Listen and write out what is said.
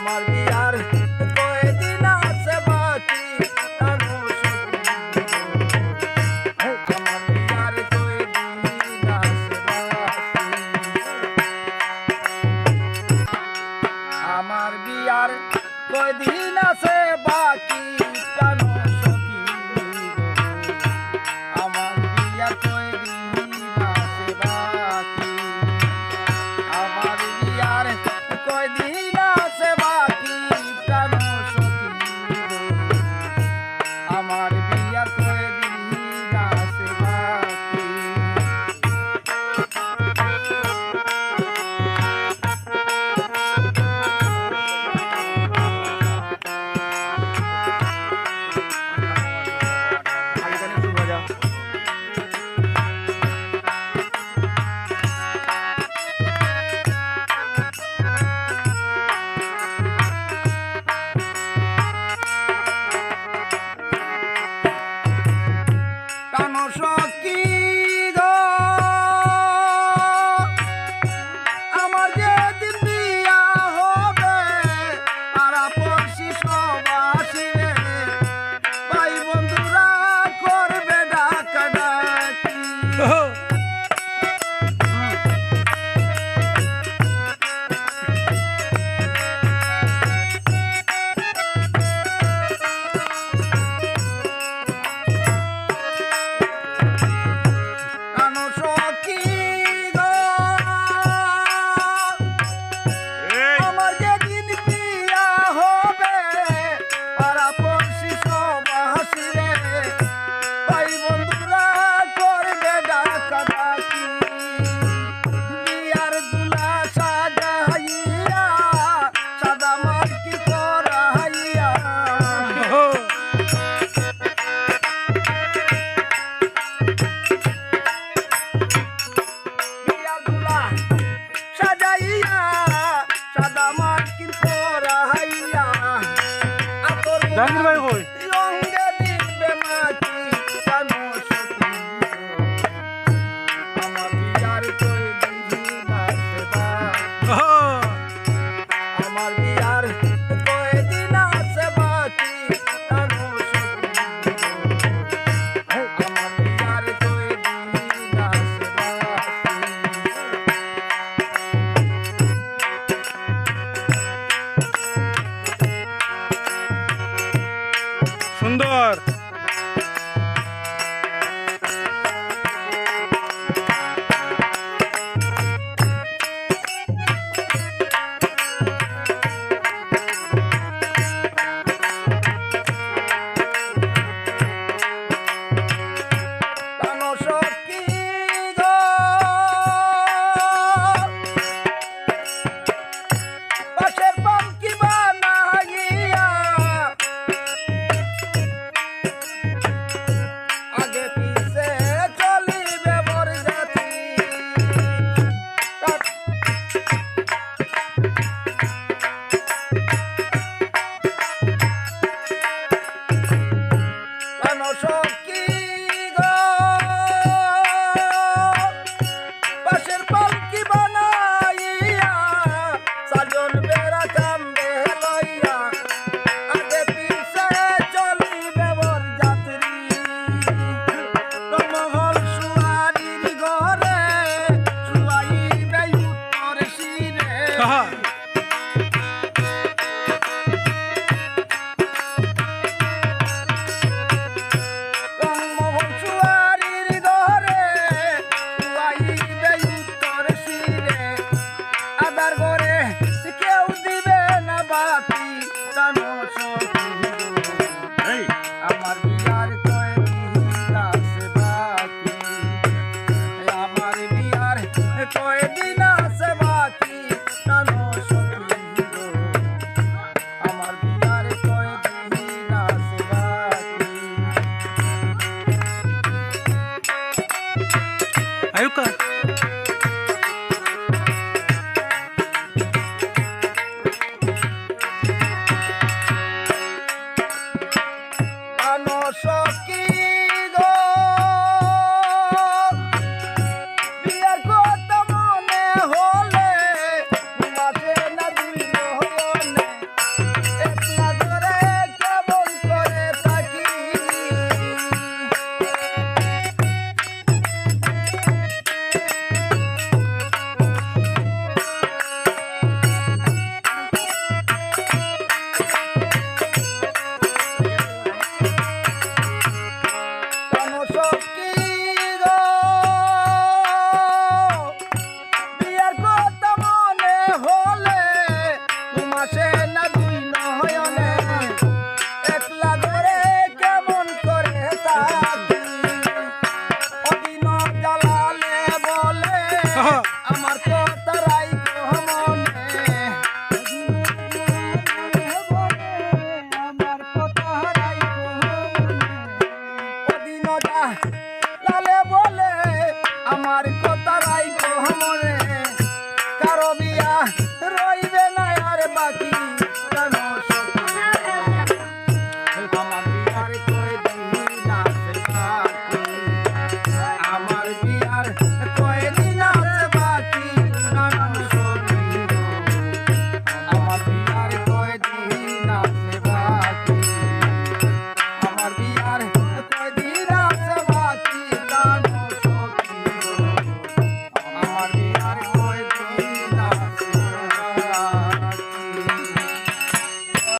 আমার বিয়ার কয়দিন আছে বাকি আমার বিয়ার কয়দিন আছে আমার বিয়ার কয়দিন আছে জাহাঙ্গীর ভাই কই Oh! মনে কারও বিয়া